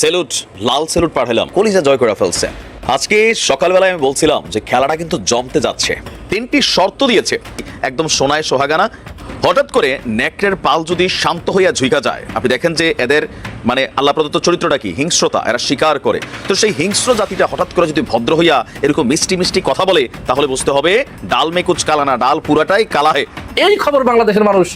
Salute, লাল salute পাঠালাম কলিজা জয় করে ফেলছে। আজকে সকালবেলায় আমি বলছিলাম যে খেলাটা কিন্তু জমতে যাচ্ছে। তিনটি শর্ত দিয়েছে। একদম সোনায় সোহাগানা। হঠাৎ করে নেকড়ের পাল যদি শান্ত হইয়া ঝুঁকা যায়, আপনি দেখেন যে এদের মানে আল্লাহ প্রদত্ত চরিত্রটা কি? হিংস্রতা, এরা স্বীকার করে। তো সেই হিংস্র জাতিটা হঠাৎ করে যদি ভদ্র হইয়া এরকম মিষ্টি মিষ্টি কথা বলে, তাহলে বুঝতে হবে, ডাল মেকুচ কালানা ডাল পুরাটাই কালাহে এই খবর বাংলাদেশের মানুষ।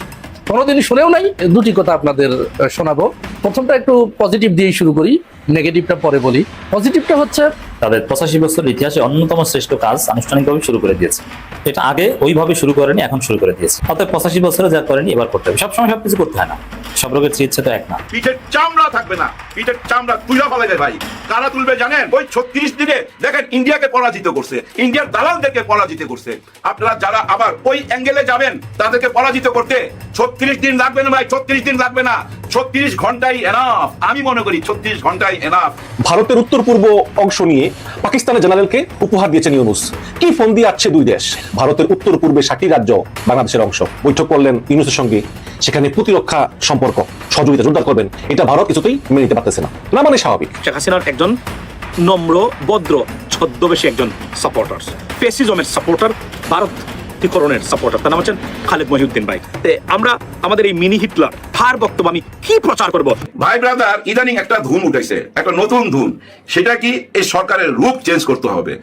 কোনোদিনই শুনেও নাই, দুটি কথা আপনাদের শোনাবো। প্রথমটা একটু পজিটিভ দিয়েই শুরু করি নেগেটিভটা পরে বলি। পজিটিভটা হচ্ছে তাদের পঁচাশি বছর ইতিহাসে অন্যতম শ্রেষ্ঠ কাজ আনুষ্ঠানিকভাবে শুরু করে দিয়েছে। এটা আগে ওইভাবে শুরু করেনি, এখন শুরু করে দিয়েছে। অর্থাৎ পঁচাশি বছরে যা করেনি, এবার করতে হবে। সবসময় সবকিছু করতে হয় না। সব রোগের চিকিৎসা তো এক না। পিঠের চামড়া থাকবে না। পিঠের চামড়া তুলে ফেলা যায় ভাই। কারা তুলবে জানেন? ওই ছত্রিশ দিনে দেখেন ইন্ডিয়াকে পরাজিত করছে। ইন্ডিয়ার দালালদেরকে পরাজিত করছে। আপনারা যারা আবার ওই অ্যাঙ্গেলে যাবেন তাদেরকে পরাজিত করতে ছত্রিশ দিন লাগবে না ভাই ছত্রিশ দিন লাগবে না। ছত্রিশ ঘন্টাই এনাফ আমি মনে করি ছত্রিশ ঘন্টাই এনাফ ভারতের উত্তর পূর্ব অংশ নিয়ে পাকিস্তানের জেনারেলকে উপহার দিয়েছেন ইউনুস। কি ফোন দিয়ে আসছে দুই দেশ? ভারতের উত্তর পূর্বে ষাটটি রাজ্য বাংলাদেশের অংশ। বৈঠক করলেন ইউনুসের সঙ্গে সেখানে প্রতিরক্ষা সম্পর্ক সহযোগিতা জোরদার করবেন। এটা ভারত কিছুতেই মেনে নিতে পারতেছে না। না মানে স্বাভাবিক। শেখ হাসিনার একজন নম্র ভদ্র ছদ্মবেশী একজন সাপোর্টার ফেসিজমের সাপোর্টার ভারতীকরণের সাপোর্টার তার নাম হচ্ছেন খালেদ মহিউদ্দিন ভাই। আমরা আমাদের এই মিনি হিটলার তার বক্তব্য আমি কি প্রচার করব? ভাই ব্রাদার ইদানিং একটা ধুম উঠেছে একটা নতুন ধুম। সেটা কি এই সরকারের রূপ চেঞ্জ করতে হবে?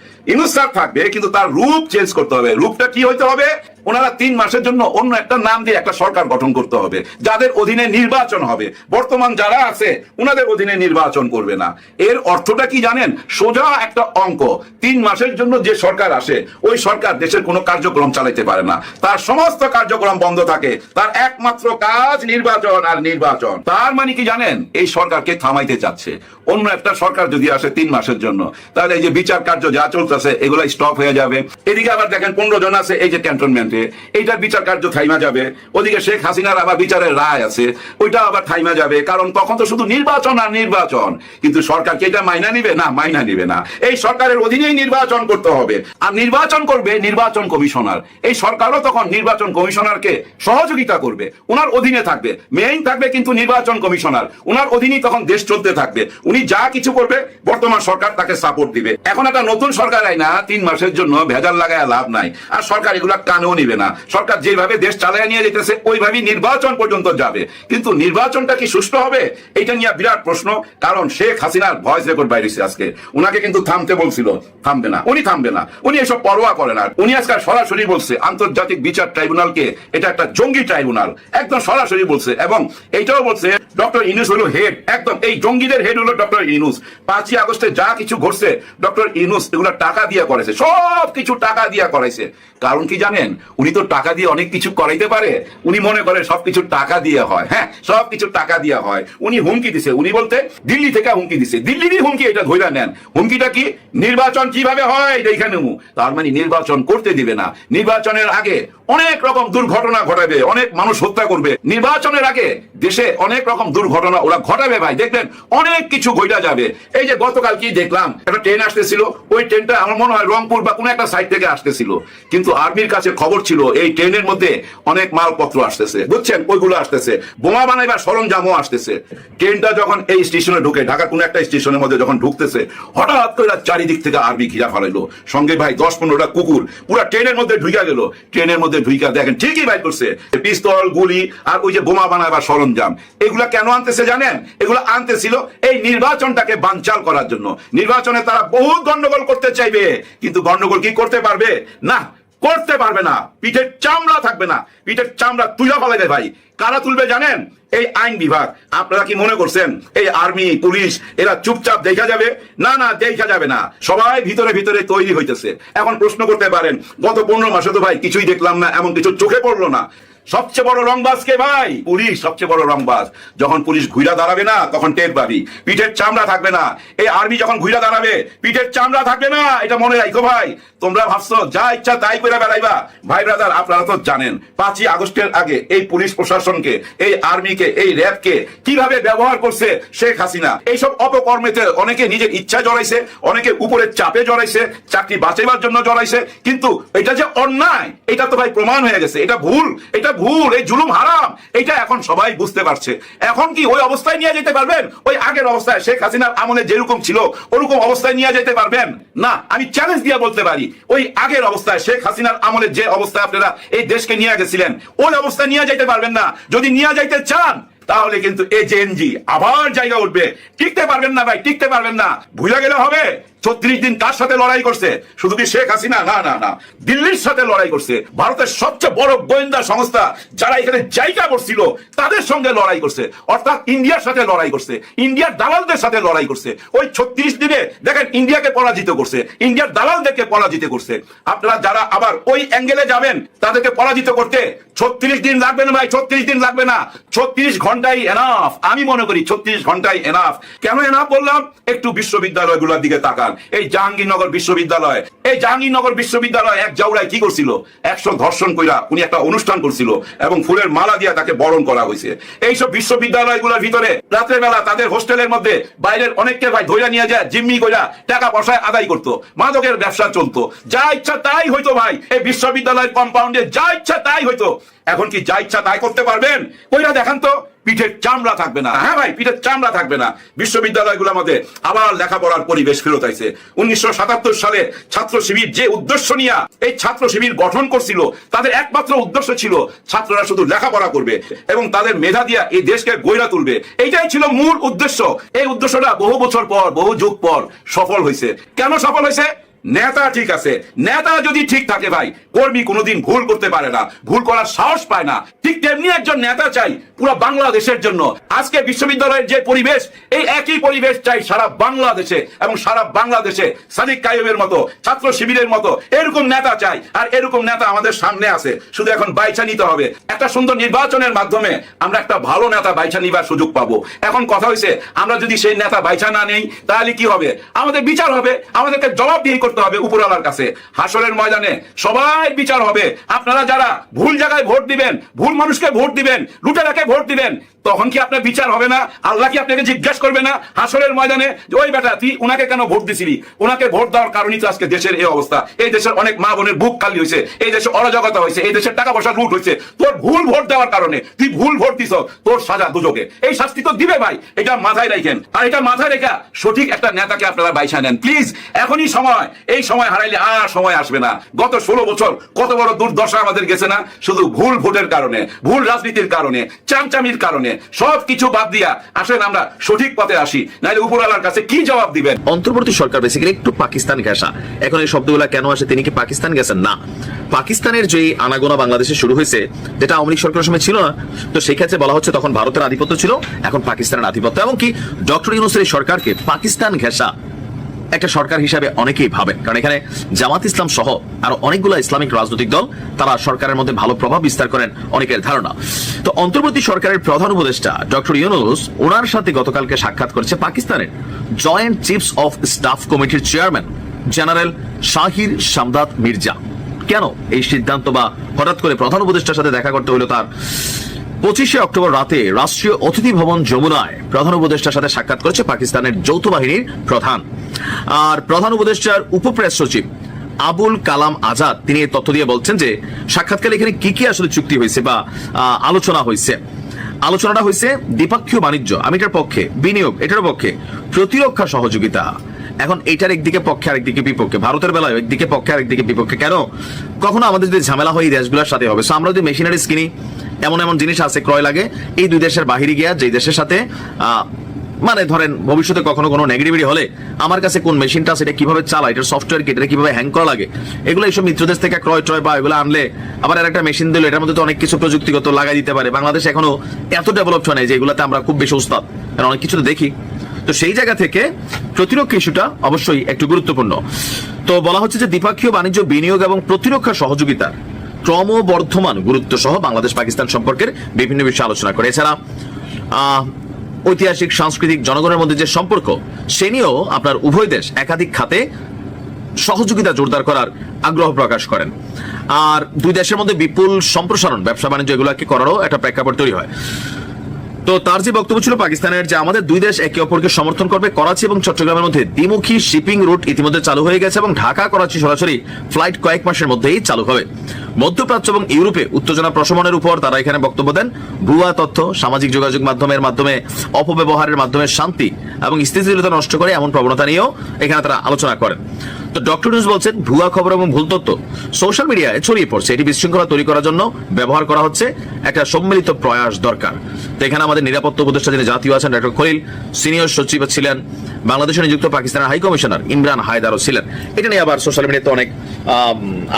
থাকবে কিন্তু তার রূপ চেঞ্জ করতে হবে। রূপটা কি হইতে হবে? ওনারা তিন মাসের জন্য অন্য একটা নাম দিয়ে একটা সরকার গঠন করতে হবে, যাদের অধীনে নির্বাচন হবে। বর্তমান যারা আছে ওনাদের অধীনে নির্বাচন করবে না। এর অর্থটা কি জানেন? সোজা একটা অঙ্ক। তিন মাসের জন্য যে সরকার আসে, ওই সরকার দেশের কোনো কার্যক্রম চালাইতে পারে না। তার সমস্ত কার্যক্রম বন্ধ থাকে। তার একমাত্র কাজ নির্বাচন আর নির্বাচন। তার মানে কি জানেন? এই সরকারকে থামাইতে চাচ্ছে। অন্য একটা সরকার যদি আসে তিন মাসের জন্য, তাহলে এই যে বিচার কার্য যা চলতেছে এগুলো স্টপ হয়ে যাবে। এদিকে আবার দেখেন, পনেরো জন আছে, এই যে ক্যান্টনমেন্টে এইটার বিচার কার্য থাইমা যাবে। ওদিকে শেখ হাসিনার আবার বিচারের রায় আছে। ওইটা আবার থাইমা যাবে। কারণ তখন তো শুধু নির্বাচন আর নির্বাচন। কিন্তু সরকার কি এটা মাইনা নিবে? না, মাইনা নিবে না। এই সরকারের অধীনেই নির্বাচন করতে হবে। আর নির্বাচন করবে নির্বাচন কমিশনার। এই সরকারও তখন নির্বাচন কমিশনারকে সহযোগিতা করবে। ওনার অধীনে থাকবে। মেইন থাকবে কিন্তু নির্বাচন কমিশনার। ওনার অধীনেই তখন দেশ চলতে থাকবে। উনি যা কিছু করবে, বর্তমান সরকার তাকে সাপোর্ট দিবে। এখন একটা নতুন সরকার আয় না, তিন মাসের জন্য ভেজাল লাগায় লাভ নাই। আর সরকার এগুলা কানেও নিবে না। সরকার যেভাবে দেশ চালায় নিয়ে যেতেছে, ওইভাবেই নির্বাচন পর্যন্ত যাবে। কিন্তু নির্বাচনটা কি সুষ্ঠু হবে? এটা নিয়ে বিরাট প্রশ্ন, কারণ শেখ হাসিনার ভয়েস রেকর্ড বাইরেছে আজকে। উনাকে কিন্তু থামতে বলছিল, থামবে না, উনি থামবে না। উনি এসব পরোয়া করে না। উনি আজকে সরাসরি বলছে, আন্তর্জাতিক বিচার ট্রাইব্যুনালকে এটা একটা জঙ্গি ট্রাইব্যুনাল। একদম সরাসরি বলছে, এবং এইটাও বলছে, ডক্টর ইনুস হলো হেড একদম, এই জঙ্গিদের হেড হলো ডক্টর ইনুস পাঁচই আগস্টে যা কিছু ঘটছে, ডক্টর ইনুস এগুলো টাকা দিয়ে করেছে সব কিছু টাকা দিয়ে করাইছে। কারণ কি জানেন? উনি তো টাকা দিয়ে অনেক কিছু করাইতে পারে। উনি মনে করে সবকিছু টাকা দিয়ে হয়। হ্যাঁ সবকিছু টাকা দিয়ে হয়। উনি হুমকি দিছে। উনি বলতে, দিল্লি থেকে হুমকি দিছে। দিল্লিরই হুমকি এটা ধৈরা নেন। হুমকিটা কি? নির্বাচন কীভাবে হয়? এটা এখানে তার মানে নির্বাচন করতে দিবে না। নির্বাচনের আগে অনেক রকম দুর্ঘটনা ঘটাবে, অনেক মানুষ হত্যা করবে। নির্বাচনের আগে দেশে অনেক রকম দুর্ঘটনা ওরা ঘটাবে ভাই, দেখবেন অনেক কিছু ঘটা যাবে। এই যে গতকাল কি দেখলাম, একটা ট্রেন আসতেছিল, ওই ট্রেনটা আমার মনে হয় রংপুর বা কোনো একটা সাইড থেকে আসতেছিল। কিন্তু আর্মির কাছে খবর ছিল, এই ট্রেনের মধ্যে অনেক মালপত্র আসতেছে, বুঝছেন? ওইগুলো আসতেছে। বোমা বানাইবার সরঞ্জামও আসতেছে। ট্রেনটা যখন এই স্টেশনে ঢুকে, ঢাকার কোনো একটা স্টেশনের মধ্যে যখন ঢুকতেছে, হঠাৎ করে চারিদিক থেকে আর্মি ঘিরা ফেলাইলো। সঙ্গে ভাই দশ পনেরোটা কুকুর, পুরো ট্রেনের মধ্যে ঢুকে গেল। ট্রেনের মধ্যে ঢুইকা দেখেন, ঠিকই ভাই করছে। পিস্তল, গুলি আর ওই যে বোমা বানাবার সরঞ্জাম। এগুলা কেন আনতেছে জানেন? এগুলো আনতেছিল এই নির্বাচনটাকে বানচাল করার জন্য। নির্বাচনে তারা বহু গন্ডগোল করতে চাইবে। কিন্তু গন্ডগোল কি করতে পারবে? না করতে পারবে না। পিঠের চামড়া থাকবে না। পিঠের চামড়া তুলে ফেলাবে ভাই। কারা তুলবে জানেন? এই আইন বিভাগ। আপনারা কি মনে করছেন? এই আর্মি, পুলিশ, এরা চুপচাপ দেখা যাবে? না না, দেখা যাবে না। সবাই ভিতরে ভিতরে তৈরি হইতেছে। এখন প্রশ্ন করতে পারেন, গত পনেরো মাসে তো ভাই কিছুই দেখলাম না, এমন কিছু চোখে পড়ল না। সবচেয়ে বড় রংবাজ কে ভাই? পুলিশ, সবচেয়ে বড় রংবাজ যখন পুলিশ ঘুরা দাঁড়াবে না, তখন টের পাবি। পিঠের চামড়া থাকবে না। এই আর্মি যখন ঘুরা দাঁড়াবে, পিঠের চামড়া থাকবে না। এটা মনে রাখো ভাই। তোমরা ভাবছ, যা ইচ্ছা তাই করে বেড়াইবা। ভাই ব্রাদার আপনারা তো জানেন, পাঁচই আগস্টের আগে এই পুলিশ প্রশাসনকে, এই আর্মিকে এই র্যাবকে কীভাবে ব্যবহার করছে শেখ হাসিনা? এইসব অপকর্মেতে অনেকে নিজের ইচ্ছা জড়াইছে, অনেকে উপরের চাপে জড়াইছে, চাকরি বাঁচাইবার জন্য জড়াইছে। কিন্তু এটা যে অন্যায়, এটা তো ভাই প্রমাণ হয়ে গেছে। এটা ভুল, এটা ভুল, এই জুলুম হারাম। এটা এখন সবাই বুঝতে পারছে। এখন কি ওই অবস্থায় নিয়ে যেতে পারবেন? ওই আগের অবস্থায় শেখ হাসিনার আমলে যেরকম ছিল, ওরকম অবস্থায় নিয়ে যেতে পারবেন? না, আমি চ্যালেঞ্জ দিয়ে বলতে পারি, ওই আগের অবস্থায় শেখ হাসিনার আমলে যে অবস্থায় আপনারা এই দেশকে নিয়ে গেছিলেন, ওই অবস্থায় নিয়ে যাইতে পারবেন না। যদি নিয়ে যাইতে চান, তাহলে কিন্তু এই জেএনজি আবার জায়গা উঠবে। টিকতে পারবেন না ভাই, টিকতে পারবেন না। ভুলে গেলে হবে। ছত্রিশ দিন কার সাথে লড়াই করছে। শুধু কি শেখ হাসিনা? না না না। দিল্লির সাথে লড়াই করছে। ভারতের সবচেয়ে বড় গোয়েন্দা সংস্থা যারা এখানে জায়গা করছিল, তাদের সঙ্গে লড়াই করছে। অর্থাৎ ইন্ডিয়ার সাথে লড়াই করছে। ইন্ডিয়ার দালালদের সাথে লড়াই করছে। ওই ছত্রিশ দিনে দেখেন ইন্ডিয়াকে পরাজিত করছে। ইন্ডিয়ার দালালদেরকে পরাজিত করছে। আপনারা যারা আবার ওই অ্যাঙ্গেলে যাবেন, তাদেরকে পরাজিত করতে ছত্রিশ দিন লাগবে না ভাই, ছত্রিশ দিন লাগবে না। ছত্রিশ ঘন্টাই এনাফ আমি মনে করি ছত্রিশ ঘন্টাই এনাফ কেন এনাফ বললাম? একটু বিশ্ববিদ্যালয়গুলোর দিকে তাকান এই জাহাঙ্গীরনগর বিশ্ববিদ্যালয়। এই জাহাঙ্গীরনগর বিশ্ববিদ্যালয় এক জাউরায় কি করছিল? একশো ধর্ষণ কইরা উনি একটা অনুষ্ঠান করছিল এবং ফুলের মালা দিয়ে তাকে বরণ করা হয়েছে এইসব বিশ্ববিদ্যালয়গুলোর ভিতরে রাত্রের বেলা তাদের হোস্টেলের মধ্যে বাইরের অনেককে ভাই ধৈরা নিয়ে যায়, জিম্মি কইরা টাকা পয়সায় আদায় করতো। মাদকের ব্যবসা চলতো। যা ইচ্ছা তাই হইতো ভাই। এই বিশ্ববিদ্যালয়ের কম্পাউন্ডে যা ইচ্ছা তাই হইতো। এখন কি যা ইচ্ছা তাই করতে পারবেন? কইরা দেখান তো, পিঠের চামড়া থাকবে না। হ্যাঁ ভাই, পিঠের চামড়া থাকবে না। বিশ্ববিদ্যালয়গুলোর মধ্যে আবার লেখাপড়ার পরিবেশ ফেরত আইছে। উনিশশো সাতাত্তর সালে ছাত্র শিবির যে উদ্দেশ্য নিয়ে এই ছাত্র শিবির গঠন করছিল, তাদের একমাত্র উদ্দেশ্য ছিল ছাত্ররা শুধু লেখাপড়া করবে এবং তাদের মেধা দিয়া এই দেশকে গইরা তুলবে। এইটাই ছিল মূল উদ্দেশ্য। এই উদ্দেশ্যটা বহু বছর পর, বহু যুগ পর সফল হয়েছে কেন সফল হয়েছে নেতা ঠিক আছে। নেতা যদি ঠিক থাকে ভাই, কর্মী কোনোদিন ভুল করতে পারে না। ভুল করার সাহস পায় না। ঠিক তেমনি একজন নেতা চাই। পুরো বাংলাদেশের জন্য। আজকে বিশ্ববিদ্যালয়ের যে পরিবেশ, এই একই পরিবেশ চাই সারা বাংলাদেশে এবং সারা বাংলাদেশে। সাদিক কাইমের মতো, ছাত্র শিবিরের মতো, এরকম নেতা চাই। আর এরকম নেতা আমাদের সামনে আছে, শুধু এখন বাইছা নিতে হবে। একটা সুন্দর নির্বাচনের মাধ্যমে আমরা একটা ভালো নেতা বাইছা নিবার সুযোগ পাবো। এখন কথা হয়েছে আমরা যদি সেই নেতা বাইছা না নেই, তাহলে কি হবে? আমাদের বিচার হবে, আমাদেরকে জবাবদিহি করতে হবে উপরওয়ালার কাছে। হাসরের ময়দানে সবাই বিচার হবে। আপনারা যারা ভুল জায়গায় ভোট দিবেন, ভুল মানুষকে ভোট দিবেন, লুটেরাকে ভোট দিবেন। তখন কি আপনার বিচার হবে না? আল্লাহ কি আপনাকে জিজ্ঞাসা করবে না? হাসরের ময়দানে ওই বেটা, তুই ওনাকে কেন ভোট দিছিলি? ওনাকে ভোট দেওয়ার কারণেই তো আজকে দেশের এই অবস্থা। এই দেশের অনেক মা বোনের বুক খালি হয়েছে, এই দেশে অরাজকতা হয়েছে, এই দেশের টাকা পয়সা লুট হয়েছে। তোর ভুল ভোট দেওয়ার কারণে, তুই ভুল ভোট দিছ তোর সাজা দুযোগে এই শাস্তি তো দিবে ভাই, এটা মাথায় রাখেন। আর এটা মাথায় রেখা সঠিক একটা নেতাকে আপনারা বাইছা নেন। প্লিজ, এখনই সময়, এই সময় হারাইলে আর সময় আসবে না। গত ষোলো বছর কত বড় দুর্দশা আমাদের গেছে না? শুধু ভুল ভোটের কারণে, ভুল রাজনীতির কারণে, চামচামির কারণে সব কিছু বাদ দিয়া। আসেন আমরা সঠিক পথে আসি। নাহলে উপরওয়ালার কাছে কি জবাব দিবেন? অন্তর্বর্তী সরকার বেসিক্যালি একটু পাকিস্তান ঘেঁষা এখন এই শব্দগুলো কেন আসে তিনি কি পাকিস্তান গেছেন? না। পাকিস্তানের যে আনাগোনা বাংলাদেশে শুরু হয়েছে, যেটা আওয়ামী সরকারের সময় ছিল না, তো সেই ক্ষেত্রে বলা হচ্ছে তখন ভারতের আধিপত্য ছিল, এখন পাকিস্তানের আধিপত্য। এমনকি ডক্টর ইউনুসের সরকারকে পাকিস্তান ঘেঁষা। একটা সরকার হিসাবে অনেকেই ভাবেন। কারণ এখানে জামাত ইসলাম সহ আরও অনেকগুলো ইসলামিক রাজনৈতিক দল, তারা সরকারের মধ্যে ভালো প্রভাব বিস্তার করেন অনেকের ধারণা। তো অন্তর্বর্তী সরকারের প্রধান উপদেষ্টা ডক্টর ইউনুস ওনার সাথে গতকালকে সাক্ষাৎ করেছে পাকিস্তানের জয়েন্ট চিফস অফ স্টাফ কমিটির চেয়ারম্যান, জেনারেল শাহির শামদাদ মির্জা। কেন এই সিদ্ধান্ত বা হঠাৎ করে প্রধান উপদেষ্টার সাথে দেখা করতে হলো তার? পঁচিশে অক্টোবর রাতে রাষ্ট্রীয় অতিথি ভবন যমুনায় প্রধান উপদেষ্টার সাথে সাক্ষাৎ করেছে পাকিস্তানের যৌথ বাহিনীর প্রধান। আর প্রধান উপদেষ্টার উপপ্রেস সচিব আবুল কালাম আজাদ, তিনি এই তথ্য দিয়ে বলছেন যে সাক্ষাৎকালে এখানে কি কি আসলে চুক্তি হয়েছে বা আলোচনা হয়েছে। আলোচনাটা হয়েছে দ্বিপাক্ষীয় বাণিজ্য আমি এটার পক্ষে, বিনিয়োগ এটার পক্ষে, প্রতিরক্ষা সহযোগিতা। এখন এটার একদিকে পক্ষে, আরেকদিকে বিপক্ষে, ভারতের বেলায় একদিকে পক্ষে, আরেকদিকে বিপক্ষে। কেন? কখনো আমাদের যদি ঝামেলা হয় এই দেশগুলোর সাথে হবে। আমরা যদি মেশিনারিজ কিনি এমন এমন জিনিস আছে, ক্রয় লাগে। এই দুই দেশের বাহিরে গিয়া যেই দেশের সাথে মানে ধরেন ভবিষ্যতে কখনো কোনো নেগেটিভিটি হলে, আমার কাছে কোন মেশিনটা সেটা কীভাবে চালায় এটার সফটওয়্যার কি, এটা কীভাবে হ্যাং করা লাগে, এগুলো এইসব মিত্রদেশ থেকে ক্রয় ট্রয় বা এগুলো আনলে, আবার একটা মেশিন দিলে, এটার মধ্যে তো অনেক কিছু প্রযুক্তিগত লাগাই দিতে পারে। বাংলাদেশ এখনও এত ডেভেলপ হয় নাই যে এগুলোতে আমরা খুব বেশি উস্তাদ, কারণ অনেক কিছু তো দেখি। তো সেই জায়গা থেকে প্রতিরক্ষা ইস্যুটা অবশ্যই একটু গুরুত্বপূর্ণ। তো বলা হচ্ছে যে দ্বিপাক্ষীয় বাণিজ্য বিনিয়োগ এবং প্রতিরক্ষা সহযোগিতার ক্রমবর্ধমান গুরুত্ব সহ বাংলাদেশ পাকিস্তান সম্পর্কের বিভিন্ন বিষয়ে আলোচনা করে। এছাড়া ঐতিহাসিক, সাংস্কৃতিক, জনগণের মধ্যে যে সম্পর্ক, সে নিয়েও আপনার উভয় দেশ একাধিক খাতে সহযোগিতা জোরদার করার আগ্রহ প্রকাশ করেন। আর দুই দেশের মধ্যে বিপুল সম্প্রসারণ ব্যবসা বাণিজ্য এগুলোকে করারও একটা প্রেক্ষাপট তৈরি হয়। তো তার যে বক্তব্য ছিল পাকিস্তানের যে আমাদের দুই দেশ একে অপরকে সমর্থন করবে, করাচি এবং চট্টগ্রামের মধ্যে দ্বিমুখী শিপিং রুট ইতিমধ্যে চালু হয়ে গেছে এবং ঢাকা, করাচি সরাসরি ফ্লাইট কয়েক মাসের মধ্যেই চালু হবে। মধ্যপ্রাচ্য এবং ইউরোপে উত্তেজনা প্রশমনের উপর তারা এখানে বক্তব্য দেন। ভুয়া তথ্য, সামাজিক যোগাযোগ মাধ্যমের মাধ্যমে, অপব্যবহারের মাধ্যমে শান্তি এবং স্থিতিশীলতা নষ্ট করে এমন প্রবণতা নিয়েও এখানে তারা আলোচনা করেন। তো ডক্টর নিউজ বলছেন, ভুয়া খবর এবং ভুল তথ্য সোশ্যাল মিডিয়ায় ছড়িয়ে পড়ছে। এটি বিশৃঙ্খলা তৈরি করার জন্য ব্যবহার করা হচ্ছে। একটা সম্মিলিত প্রয়াস দরকার। তো এখানে আমাদের নিরাপত্তা উপদেষ্টা যিনি জাতীয় আছেন ডক্টর খলিল সিনিয়র সচিব ছিলেন বাংলাদেশে নিযুক্ত পাকিস্তানের হাই কমিশনার ইমরান হায়দারও ছিলেন। এটা নিয়ে আবার সোশ্যাল মিডিয়াতে অনেক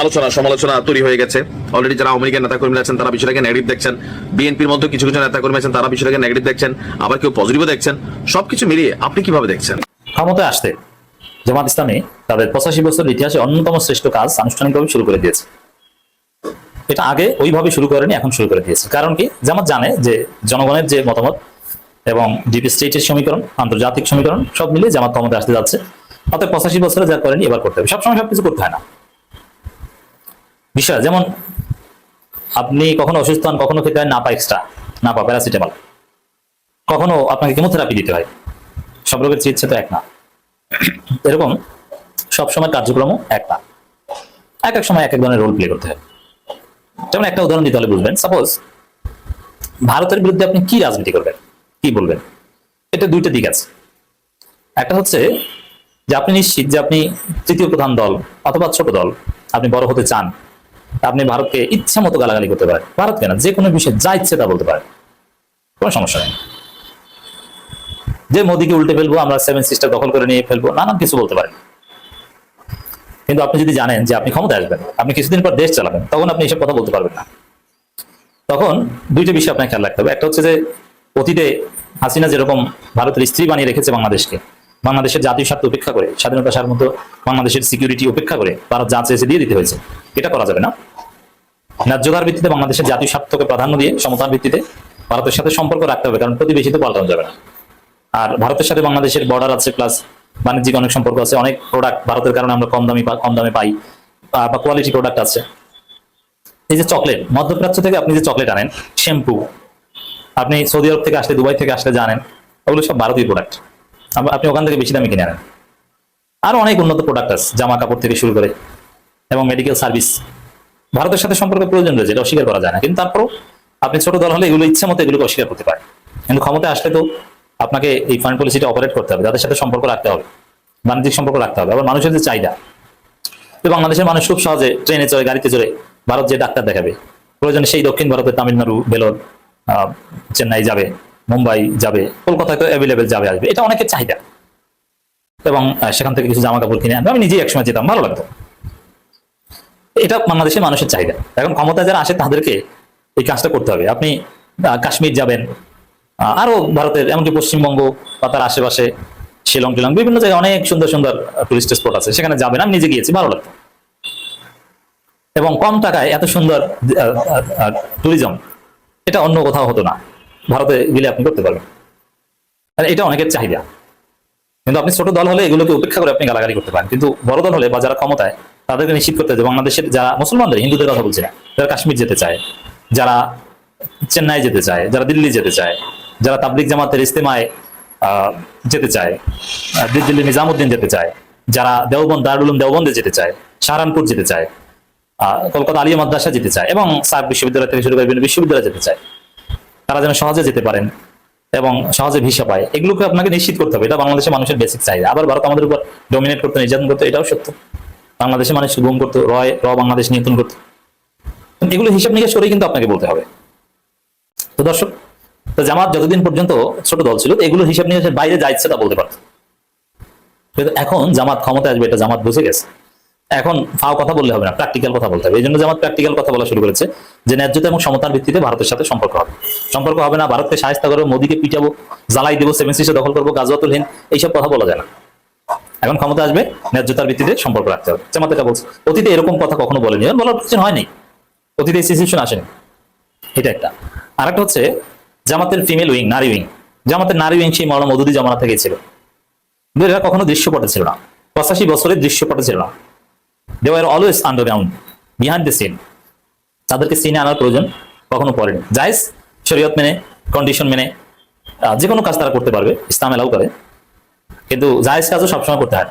আলোচনা, সমালোচনা তৈরি হয়ে গেছে। অলরেডি যারা আওয়ামী লীগের আছেন, তারা বিষয়টাকে নেগেটিভ দেখছেন। বিএনপির মধ্যে কিছু কিছু নেতাকর্মী আছেন, তারা বিষয়টাকে নেগেটিভ দেখছেন। আবার কেউ পজিটিভও দেখছেন। সবকিছু মিলিয়ে আপনি কীভাবে দেখছেন? ক্ষমতায় আসতে জামাত ইসলামী তাদের পঁচাশি বছরের ইতিহাসে অন্যতম শ্রেষ্ঠ কাজ আনুষ্ঠানিকভাবে শুরু করে দিয়েছে। এটা আগে ওইভাবে শুরু করেনি, এখন শুরু করে দিয়েছে। কারণ কি? জামাত জানে যে জনগণের যে মতামত এবং ডিপ স্টেটের সমীকরণ, আন্তর্জাতিক সমীকরণ, সব মিলিয়ে জামাত ক্ষমতায় আসতে যাচ্ছে। অর্থাৎ পঁচাশি বছরে যা করেনি, এবার করতে হবে। সবসময় সবকিছু করতে হয় না। বিষয় যেমন, আপনি কখনো অসুস্থ হন, কখনো খেতে হয়, না পা এক্সট্রা না পা প্যারাসিটামল কখনো আপনাকে কেমোথেরাপি দিতে হয়। সব রোগের চিকিৎসা তো এক না। এরকম সবসময় কার্যক্রমও এক না এক এক সময় এক এক ধরনের রোল প্লে করতে হয়। যেমন একটা উদাহরণ দিতে হলে বুঝবেন সাপোজ ভারতের বিরুদ্ধে আপনি কি রাজনীতি করবেন? কি বলবেন? এটা দুইটা দিক আছে। একটা হচ্ছে যে আপনি নিশ্চিত যে আপনি তৃতীয় প্রধান দল অথবা ছোট দল আপনি বড় হতে চান, আপনি ভারতকে ইচ্ছা মতো গালাগালি করতে পারেন। ভারতকে না যে কোনো বিষয়ে যা ইচ্ছে তা বলতে পারেন। কোনো সমস্যা নেই। যে মোদিকে উল্টে ফেলব, আমরা সেভেন সিস্টার দখল করে নিয়ে ফেলব, নানান কিছু বলতে পারেন। কিন্তু আপনি যদি জানেন যে আপনি ক্ষমতায় আসবেন, আপনি কিছুদিন পর দেশ চালাবেন, তখন আপনি এসব কথা বলতে পারবেন না। তখন দুইটা বিষয় আপনাকে খেয়াল রাখতে হবে। একটা হচ্ছে যে, অতীতে হাসিনা যেরকম ভারতের স্ত্রী বানিয়ে রেখেছে বাংলাদেশকে, বাংলাদেশের জাতীয় স্বার্থ উপেক্ষা করে, স্বাধীনতা সার্বভৌমত্ব বাংলাদেশের সিকিউরিটি উপেক্ষা করে, ভারত যা চেয়েছে দিয়ে দিতে হয়েছে। এটা করা যাবে না। ন্যায্যতার ভিত্তিতে বাংলাদেশের জাতীয় স্বার্থকে প্রাধান্য দিয়ে, সমতার ভিত্তিতে ভারতের সাথে সম্পর্ক রাখতে হবে, কারণ প্রতিবেশী তো পাল্টানো যাবে না। আর ভারতের সাথে বাংলাদেশের বর্ডার আছে প্লাস বাণিজ্যিক অনেক সম্পর্ক আছে, অনেক প্রোডাক্ট ভারতের কারণে আমরা কম দামি কম দামে পাই বা কোয়ালিটি প্রোডাক্ট আছে। এই যে চকলেট মধ্যপ্রাচ্য থেকে আপনি যে চকলেট আনেন শ্যাম্পু আপনি সৌদি আরব থেকে আসলে, দুবাই থেকে আসলে জানেন ওগুলো সব ভারতীয় প্রোডাক্ট আপনি ওখান থেকে বেশি দামে কিনে আনেন। আরও অনেক উন্নত প্রোডাক্ট আছে, জামা কাপড় থেকে শুরু করে, এবং মেডিকেল সার্ভিস ভারতের সাথে সম্পর্ক প্রয়োজন রয়েছে, এটা অস্বীকার করা যায় না, কিন্তু তারপরও আপনি ছোট দল হলে এগুলো ইচ্ছা মতো এগুলোকে অস্বীকার করতে পারেন। কিন্তু ক্ষমতায় আসলে তো আপনাকে এই ফান্ড পলিসিটা অপারেট করতে হবে, যাদের সাথে সম্পর্ক রাখতে হবে, বাণিজ্যিক সম্পর্ক রাখতে হবে। আবার মানুষের যে চাহিদা তো বাংলাদেশের মানুষ খুব সহজে ট্রেনে চড়ে, গাড়িতে চড়ে ভারত যে ডাক্তার দেখাবে, প্রয়োজনে সেই দক্ষিণ ভারতের তামিলনাড়ু বেলোর চেন্নাই যাবে, মুম্বাই যাবে, কলকাতায় তো অ্যাভেলেবেল যাবে, আসবে। এটা অনেকের চাহিদা। এবং সেখান থেকে কিছু জামা কাপড় কিনে আনবে। আমি নিজেই একসময় যেতাম, ভালো লাগতো। এটা বাংলাদেশের মানুষের চাহিদা। এখন ক্ষমতা যারা আসে, তাদেরকে এই কাজটা করতে হবে। আপনি কাশ্মীর যাবেন আরও ভারতের, এমনকি পশ্চিমবঙ্গ বা তার আশেপাশে শিলং টিলং, বিভিন্ন জায়গায় অনেক সুন্দর সুন্দর টুরিস্ট স্পট আছে। সেখানে যাবেন, আমি নিজে গিয়েছি, ভালো লাগতো। এবং কম টাকায় এত সুন্দর ট্যুরিজম এটা অন্য কোথাও হতো না। ভারতে গেলে আপনি করতে পারবেন। এটা অনেকের চাহিদা। কিন্তু আপনি ছোট দল হলে এগুলোকে উপেক্ষা করে আপনি গালাগালি করতে পারেন। কিন্তু বড় দল হলে বা যারা ক্ষমতায়, তাদেরকে নিশ্চিত করতে হবে বাংলাদেশের যারা মুসলমানদের, হিন্দুদের কথা বলছি না, যারা কাশ্মীর যেতে চায়, যারা চেন্নাই যেতে চায়, যারা দিল্লি যেতে চায় যারা তাবলিক জামাতের ইস্তেমায় যেতে চায় দিল্লি নিজামুদ্দিন যেতে চায়, যারা দেওবন্দ, দারুল উলুম দেওবন্দে যেতে চায়, সাহারানপুর যেতে চায় কলকাতা আলিয়া মাদ্রাসা যেতে চায় এবং সার্ক বিশ্ববিদ্যালয় থেকে শুরু করে বিভিন্ন বিশ্ববিদ্যালয়ে যেতে চায়, তারা যেন সহজে যেতে পারেন এবং সহজে ভিসা পায়, এগুলোকে আপনাকে নিশ্চিত করতে হবে। এটা বাংলাদেশের মানুষের বেসিক চাহিদা। আবার ভারত আমাদের উপর ডমিনেট করতে, নির্যাতন করতো, এটাও সত্য। বাংলাদেশের মানুষ গুম করতো, রয়, র বাংলাদেশ নিয়ন্ত্রণ করতো। এগুলো হিসাব নিকাশ করেই কিন্তু আপনাকে বলতে হবে। তো দর্শক তো জামাত যতদিন পর্যন্ত ছোট দল ছিল এগুলো হিসাব নিকাশের বাইরে যা ইচ্ছে তা বলতে পারতো। কিন্তু এখন জামাত ক্ষমতা আসবে, এটা জামাত বুঝে গেছে। এখন ফাও কথা বললে হবে না প্র্যাকটিক্যাল কথা বলতে হবে। এই জন্য জামাত প্র্যাকটিক্যাল কথা বলা শুরু করেছে যে ন্যায্যতা এবং সমতার ভিত্তিতে ভারতের সাথে সম্পর্ক হবে। সম্পর্ক হবে না, ভারতকে সাহায্য করব মোদীকে পিটাবো, জ্বালাই দেবো, সেভেন সিস্টার দখল করব গাজওয়াতুল হিন্দ এইসব কথা বলা যায় না। এখন ক্ষমতা আসবে, ন্যায্যতার ভিত্তিতে সম্পর্ক রাখতে হবে। জামাত এটা বলছে। অতীতে এরকম কথা কখনো বলেনি। বলার প্রয়োজন হয়নি। অতীতে সিচুয়েশন আসেনি। এটা একটা। আর একটা হচ্ছে জামাতের ফিমেল উইং নারী উইং জামাতের নারী উইং সেই মৌলানা মধুদি জামানা থেকে ছিল। এরা কখনো দৃশ্যপটে ছিল না। পঁচাশি বছরের দৃশ্যপটে ছিল না। They were always underground behind the scene তাদেরকে সিনে আনার প্রয়োজন কখনো পড়েনি। জায়েজ শরীয়ত মেনে কন্ডিশন মেনে যে কোনো কাজ তারা করতে পারবে, ইসলাম এলাও করে। কিন্তু জায়েজ কাজও সবসময় করতে হয়।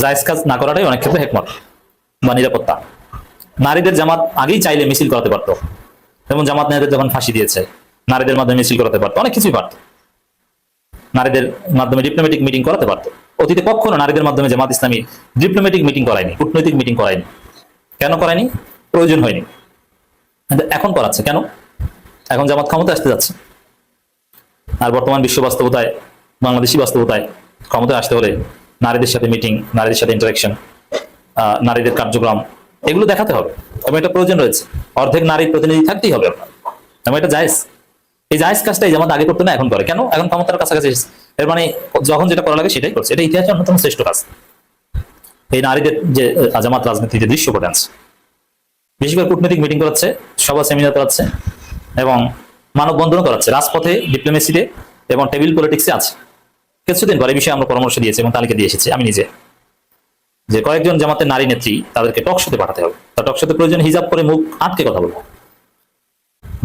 জায়েজ কাজ না করাটাই অনেক ক্ষেত্রে হেকমত বা নিরাপত্তা। নারীদের জামাত আগেই চাইলে মিছিল করাতে পারতো। যেমন জামাত নেতাদের যখন ফাঁসি দিয়েছে, নারীদের মাধ্যমে মিছিল করাতে পারতো, অনেক কিছুই পারতো। নারীদের মাধ্যমে ডিপ্লোমেটিক মিটিং করাতে পারতো। অতীতে কখনো নারীদের মাধ্যমে জামাত ইসলামী ডিপ্লোমেটিক মিটিং করায়নি, কূটনৈতিক মিটিং করায়নি। কেন করায়নি? প্রয়োজন হয়নি। এখন করাচ্ছে, কেন? এখন জামাত ক্ষমতা আসতে যাচ্ছে। আর বর্তমান বিশ্ব বাস্তবতায় বাংলাদেশি বাস্তবতায় ক্ষমতায় আসতে হলে নারীদের সাথে মিটিং নারীদের সাথে ইন্টারাকশন নারীদের কার্যক্রম এগুলো দেখাতে হবে। এবং এটা প্রয়োজন রয়েছে। অর্ধেক নারী প্রতিনিধি থাকতেই হবে আপনার। এবং এটা জায়েজ। এই জায়েজ কাজটাই যেমন আগে করতো না, এখন করে। কেন? এখন ক্ষমতার কাছাকাছি। এর মানে যখন যেটা করা লাগে সেটাই করছে। এটা ইতিহাসের অন্যতম শ্রেষ্ঠ কাজ। এই নারীদের যে আজামাত জামাত রাজনীতিতে দৃশ্য করে আনছে। বেশি করে কূটনৈতিক মিটিং করাচ্ছে, সভা সেমিনার করাচ্ছে, এবং মানববন্ধনও করাচ্ছে। রাজপথে ডিপ্লোমেসিতে এবং টেবিল পলিটিক্সে আছে। কিছুদিন পরে বিষয়ে আমরা পরামর্শ দিয়েছি এবং তালিকা দিয়ে এসেছি। আমি নিজে। যে কয়েকজন জামাতের নারী নেত্রী তাদেরকে টকশোতে পাঠাতে হবে। তা টকশোতে প্রয়োজন হিজাব করে মুখ আটকে কথা বলব।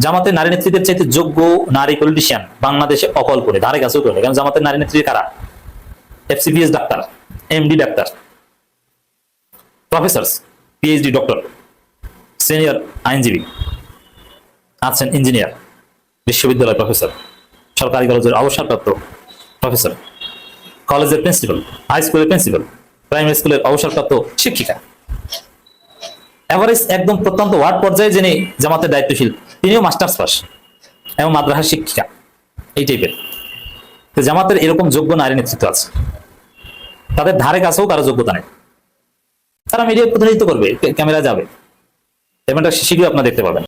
জামাতের নারী নেত্রীদের চাইতে যোগ্য নারী পলিটিশিয়ান বাংলাদেশে অকল করে, ধারে কাছেও করে কারণ জামাতের নারী নেত্রী কারা? FCPS doctor MD doctor professor PhD doctor senior আইনজীবী আছেন ইঞ্জিনিয়ার বিশ্ববিদ্যালয় প্রফেসর সরকারি কলেজের অবসরপ্রাপ্ত প্রফেসর কলেজের প্রিন্সিপাল হাই স্কুলের প্রিন্সিপাল প্রাইমারি স্কুলের অবসরপ্রাপ্ত শিক্ষিকা। এভারেজ একদম প্রত্যন্ত ওয়ার্ড পর্যায়ে যিনি জামাতের দায়িত্বশীল, তিনিও মাস্টার্স পাস এবং মাদ্রাসার শিক্ষিকা। এই টাইপের তো জামাতের এরকম যোগ্য নারী নেতৃত্ব আছে। তাদের ধারে কাছেও কারও যোগ্যতা নেই। তারা মিডিয়া প্রতিনিধিত্ব করবে, ক্যামেরা যাবে। এবং এটা শীঘ্রই আপনারা দেখতে পাবেন।